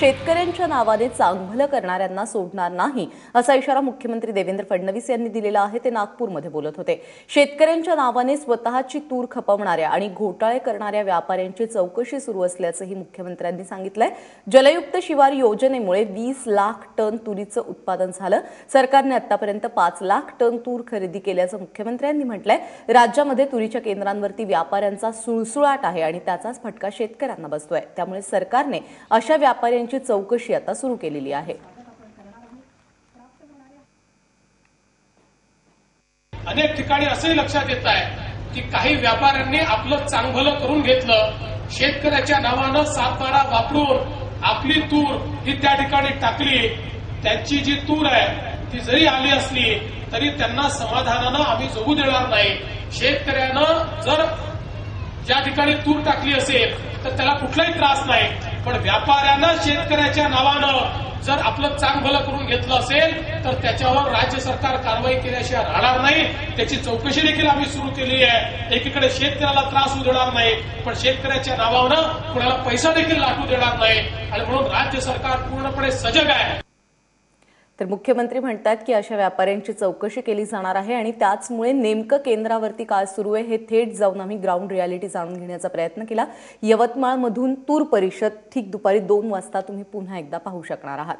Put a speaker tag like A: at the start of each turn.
A: शेतकऱ्यांच्या नावाने चांगलं करणाऱ्यांना सोडणार नाही असा इशारा मुख्यमंत्री देवेंद्र फडणवीस यांनी दिलेला आहे. ते नागपूरमध्ये बोलत होते. शेतकऱ्यांच्या नावाने स्वतःची तूर खपवणाऱ्या आणि घोटाळे करणाऱ्या व्यापाऱ्यांची चौकशी सुरू असल्याचंही मुख्यमंत्र्यांनी सांगितलंय. जलयुक्त शिवार योजनेमुळे वीस लाख टन तुरीचं उत्पादन झालं. सरकारने आतापर्यंत पाच लाख टन तूर खरेदी केल्याचं मुख्यमंत्र्यांनी म्हटलंय. राज्यामध्ये तुरीच्या केंद्रांवरती व्यापाऱ्यांचा सुळसुळाट आहे आणि त्याचाच फटका शेतकऱ्यांना बसतोय. त्यामुळे सरकारने अशा व्यापाऱ्यांची चौकशी आता सुरू केलेली आहे.
B: अनेक ठिकाणी असंही लक्षात येत आहे की काही व्यापाऱ्यांनी आपलं चांगलं करून घेतलं. शेतकऱ्याच्या नावानं सातबारा वापरून आपली तूर ही त्या ठिकाणी टाकली. त्यांची जी तूर आहे ती जरी आली असली तरी त्यांना समाधानानं आम्ही जगू देणार नाही. शेतकऱ्यानं जर ज्या ठिकाणी तूर टाकली असेल तर त्याला कुठलाही त्रास नाही. पण व्यापाऱ्यानं शेतकऱ्याच्या नावानं जर आपलं चांग भलं करून घेतलं असेल तर त्याच्यावर राज्य सरकार कारवाई केल्याशिवाय राहणार नाही. त्याची चौकशी देखील आम्ही सुरू केली आहे. एकीकडे शेतकऱ्याला त्रास होऊ देणार नाही पण शेतकऱ्याच्या नावानं कुणाला पैसा देखील लाटू देणार नाही. आणि म्हणून राज्य सरकार पूर्णपणे सजग आहे.
A: तर मुख्यमंत्री म्हणतात की अशा व्यापाऱ्यांची चौकशी केली जाणार आहे आणि त्याचमुळे नेमकं केंद्रावरती काय सुरू आहे हे थेट जाऊन आम्ही ग्राउंड रियालिटी जाणून घेण्याचा प्रयत्न केला. यवतमाळमधून तूर परिषद ठीक दुपारी दोन वाजता तुम्ही पुन्हा एकदा पाहू शकणार आहात.